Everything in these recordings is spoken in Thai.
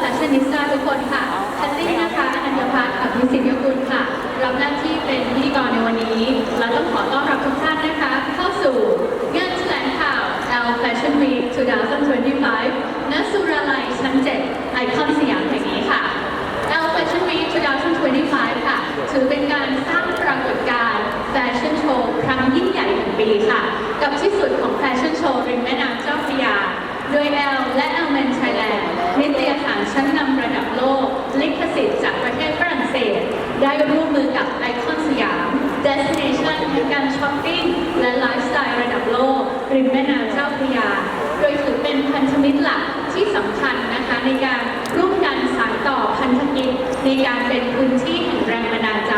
แฟชั่นนิสตาทุกคนค่ะคันลี่นะคะอนัญญพัฒน์อภิสิทธิ์ยกุลค่ะ รับหน้าที่เป็นพิธีกรในวันนี้ และต้องขอต้อนรับทุกท่านนะคะ เข้าสู่งานแถลงข่าว L Fashion Week 2025ณสุราลัยชั้น 7 ไอคอนสยามแห่งนี้ค่ะ L Fashion Week 2025 ค่ะ ถือเป็นการสร้างปรากฏการณ์แฟชั่นโชว์ครั้งยิ่งใหญ่แห่งปีค่ะ กับที่สุดของแฟชั่นโชว์ริมแม่น้ำเจ้าพระยา โดย L และ L Men Thailand นิตยสารชั้นนำระดับโลก ลิขสิทธิ์จากประเทศฝรั่งเศส ได้ร่วมมือกับไอคอนสยาม Destination แห่งการช้อปปิ้งและไลฟ์สไตล์ระดับโลก ริมแม่น้ำเจ้าพระยา โดยถือเป็นพันธมิตรหลักที่สำคัญนะคะในการร่วมกันสานต่อพันธกิจในการเป็นพื้นที่แห่งแรงบันดาลใจ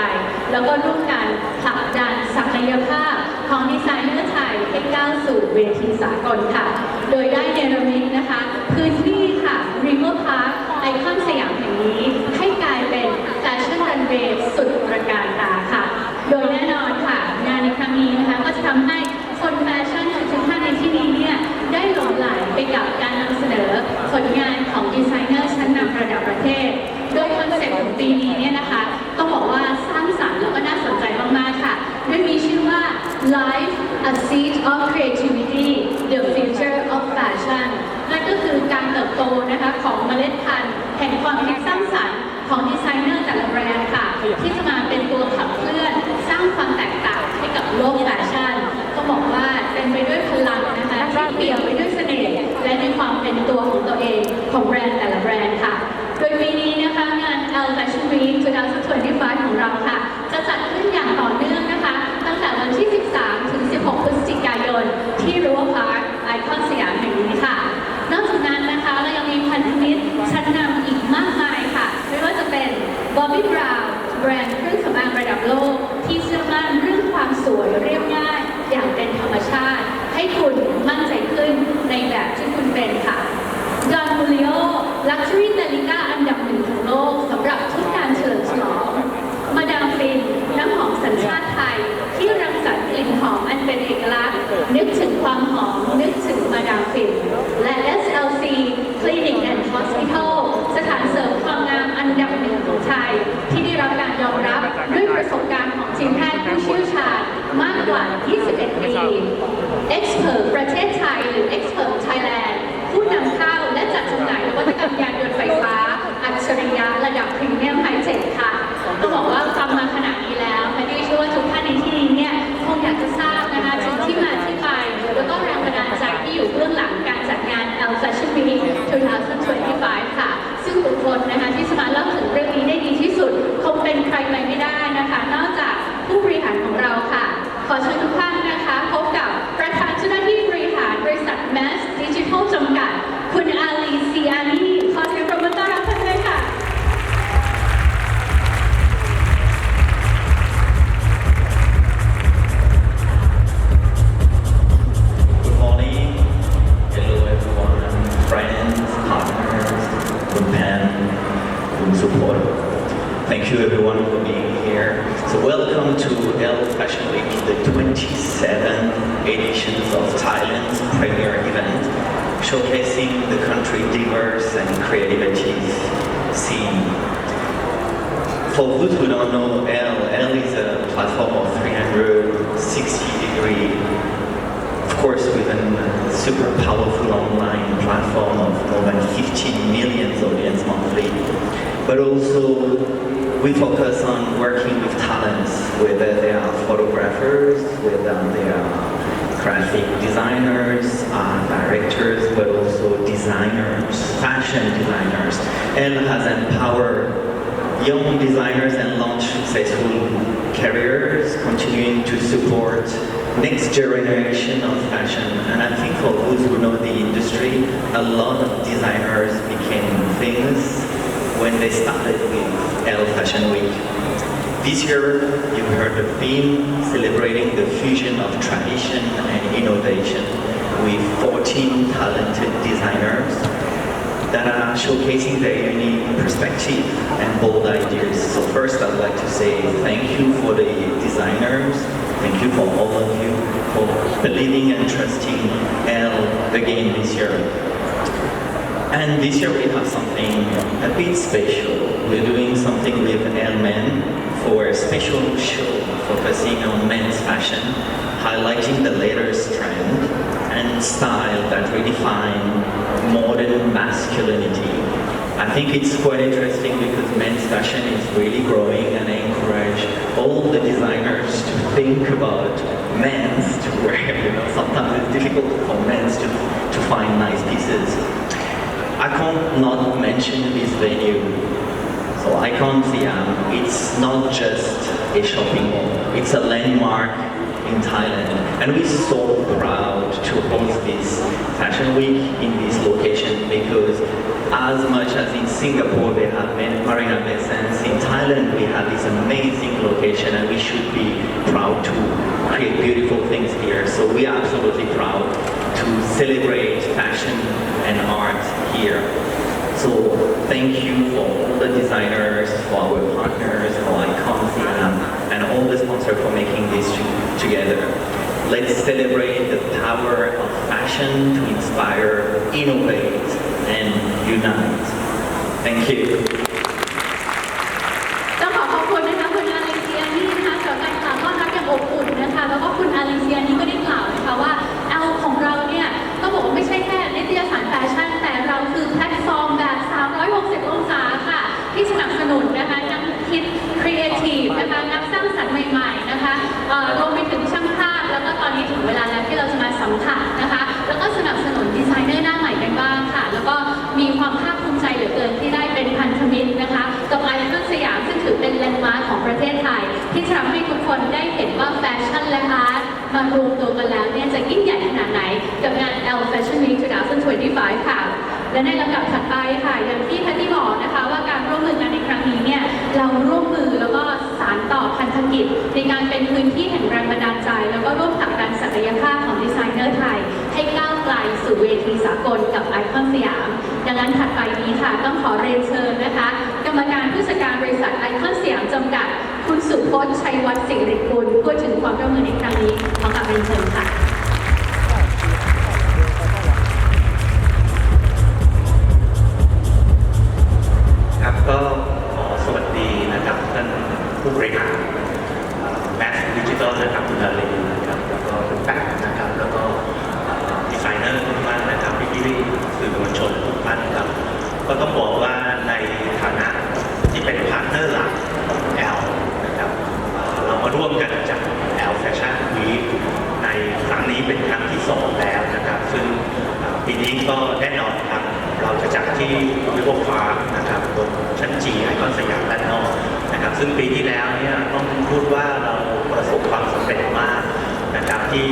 แล้วก็ร่วมกันผลักดันศักยภาพของดีไซเนอร์ไทยให้ก้าวสู่เวทีสากลค่ะ โดยได้เนรมิตนะคะ พื้นที่ค่ะ River Park ไอคอนสยามแห่งนี้ให้กลายเป็น แฟชั่นรันเวย์สุดประการตาค่ะ โดยแน่นอนค่ะ งานในครั้งนี้นะคะก็จะทำให้คนแฟชั่นทุกท่านในที่นี้เนี่ยได้หลงไหลไปกับการนำเสนอผลงานของดีไซเนอร์ชั้นนำระดับประเทศ โดยคอนเซ็ปต์ของปีนี้เนี่ยนะคะต้องบอกว่าสร้างสรรค์แล้วก็น่าสนใจมากๆค่ะด้วยมีชื่อว่า Life a Seed of Creativity The Future of Fashion นั่นก็คือการเติบโตนะคะของเมล็ดพันธุ์แห่งความคิดสร้างสรรค์ของดี ที่จะมาเป็นตัวขับเคลื่อนสร้างความแตกต่างให้กับโลกแฟชั่นต้องบอกว่าเต็มไปด้วยพลังนะคะที่เปี่ยมไปด้วยเสน่ห์และในความเป็นตัวของตัวเองของแบรนด์แต่ละแบรนด์ค่ะ โดยปีนี้นะคะงาน L Fashion Week 2025ของเราค่ะ จะจัด สวยเรียบง่าย อย่างเป็นธรรมชาติ ให้คุณมั่นใจขึ้นในแบบที่คุณเป็นค่ะจอห์นมูริโอลักชัวรี่นาฬิกาอันดับหนึ่งของโลกสำหรับทุกการเฉลิมฉลอง มาดามฟินน้ำหอมสัญชาติไทย ที่รังสรรค์กลิ่นหอมอันเป็นเอกลักษณ์ นึกถึงความหอม นึกถึงมาดามฟิน และ SLC Clinic and Hospital สถานเสริมความงามอันดับหนึ่งของไทย ที่ได้รับการยอมรับด้วยประสบการณ์ ทีมแพทย์ผู้เชี่ยวชาญมากกว่า 21 ปี Expert ประเทศไทยหรือ Expert Thailand ผู้นำเข้า 27th edition of Thailand's premier event, showcasing the country's diverse and creativity scene. For those who don't know L, L is a platform of 360 degree of course, with a super powerful online platform of more than 15 million audience monthly, but also we focus on working with talents, whether they are photographers, whether they are graphic designers, uh, directors, but also designers, fashion designers, and has empowered young designers and launched successful careers, continuing to support next generation of fashion. And I think for those who know the industry, a lot of designers became famous when they started with L Fashion Week. This year, you heard the theme celebrating the fusion of tradition and innovation with 14 talented designers that are showcasing their unique perspective and bold ideas. So first I'd like to say thank you for the designers, thank you for all of you for believing and trusting L again this year. And this year we have something a bit special. We're doing something with Airmen for a special show focusing on men's fashion, highlighting the latest trend and style that redefine modern masculinity. I think it's quite interesting because men's fashion is really growing and I encourage all the designers to think about men's to wear. You know, sometimes it's difficult for men's to, to find nice pieces. I can't not mention this venue. Icon Siam, it's not just a shopping mall, it's a landmark in Thailand. And we're so proud to host this Fashion Week in this location because as much as in Singapore they have many Marina Bay Sands, in Thailand we have this amazing location and we should be proud to create beautiful things here. So we are absolutely proud to celebrate fashion and art here. So thank you for all the designers, for our partners, for Icon Siam, and all the sponsors for making this to- together. Let's celebrate the power of fashion to inspire, innovate, and unite. Thank you. ต้องขอขอบคุณนะคะคุณอาลิเซียนี่นะคะสำหรับการต้อนรับอย่างอบอุ่นนะคะ แล้วก็คุณอาลิเซียนี่ ของประเทศไทย ที่จะทำให้ทุกคนได้เห็นว่าแฟชั่นและอาร์ตมารวมตัวกันแล้วเนี่ยจะยิ่งใหญ่ขนาดไหน กับงาน L Fashion Week 2025 ค่ะ และในลำดับถัดไปค่ะอย่างที่แพทตี้บอกนะคะว่าการร่วมมือกันในครั้งนี้เนี่ยเราร่วมมือแล้วก็สานต่อพันธกิจ ในการเป็นพื้นที่แห่งแรงบันดาลใจ แล้วก็ร่วมผลักดันศักยภาพของดีไซเนอร์ไทย ให้ก้าวไกลสู่เวทีสากลกับไอคอนสยาม ดังนั้นถัดไปนี้ค่ะต้องขอเรียนเชิญนะคะ รรมการผู้จัดการบริษัทไอคอนสยามจำกัด คุณสุพจน์ชัยวัฒน์สิริกุลพูดถึงความร่วมมือในครั้งนี้ขอกราบเรียนเชิญค่ะครับก็ขอสวัสดีนะครับท่านผู้บริหารแมสดิจิทัลนะครับคุณลาลีนะครับแล้วก็คุณแป๊กนะครับ แล้วก็ดีไซเนอร์ทุกท่านนะครับพี่พี่ๆสื่อมวลชนทุกท่านครับก็ต้องบอกว่าในฐานะที่ เป็นพาร์ทเนอร์หลักของแอลนะครับเรามาร่วมกันจัดแอลแฟชั่นวีคในครั้งนี้เป็นครั้งที่สองแล้วนะครับ ซึ่งปีนี้ก็แน่นอนครับ เราจะจัดที่วิโอพาร์นะครับบนชั้นจีไอคอนสยามด้านนอกนะครับ ซึ่งปีที่แล้วเนี่ยต้องพูดว่าเราประสบความสำเร็จมากนะครับที่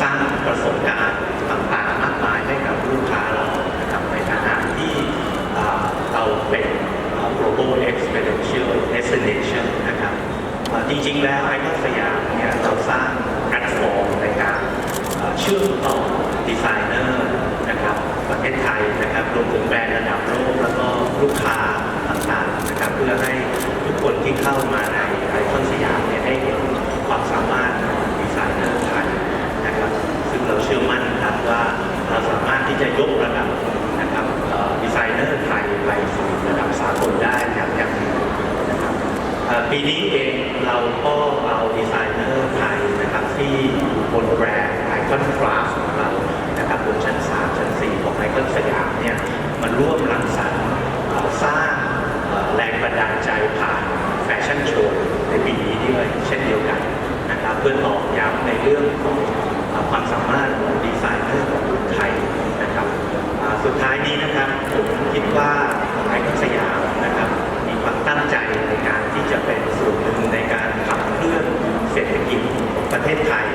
สร้างประสบการณ์ต่างๆมากมายให้กับลูกค้าเรานะครับในฐานะที่เอ่อเราเป็นเอ่อ global experiential destination นะครับจริงๆ แล้วไอคอนสยามเนี่ยเราสร้างแพลตฟอร์มในการเอ่อเชื่อมต่อดีไซเนอร์นะครับประเทศไทยนะครับรวมถึงแบรนด์ระดับโลกแล้วก็ลูกค้าต่างๆนะครับเพื่อให้ทุกคนที่เข้ามาในไอคอนสยาม นะครับผมคิดว่าไอคอนสยามนะครับมีความตั้งใจในการที่จะเป็นส่วนหนึ่งในการขับเคลื่อนเศรษฐกิจของประเทศไทย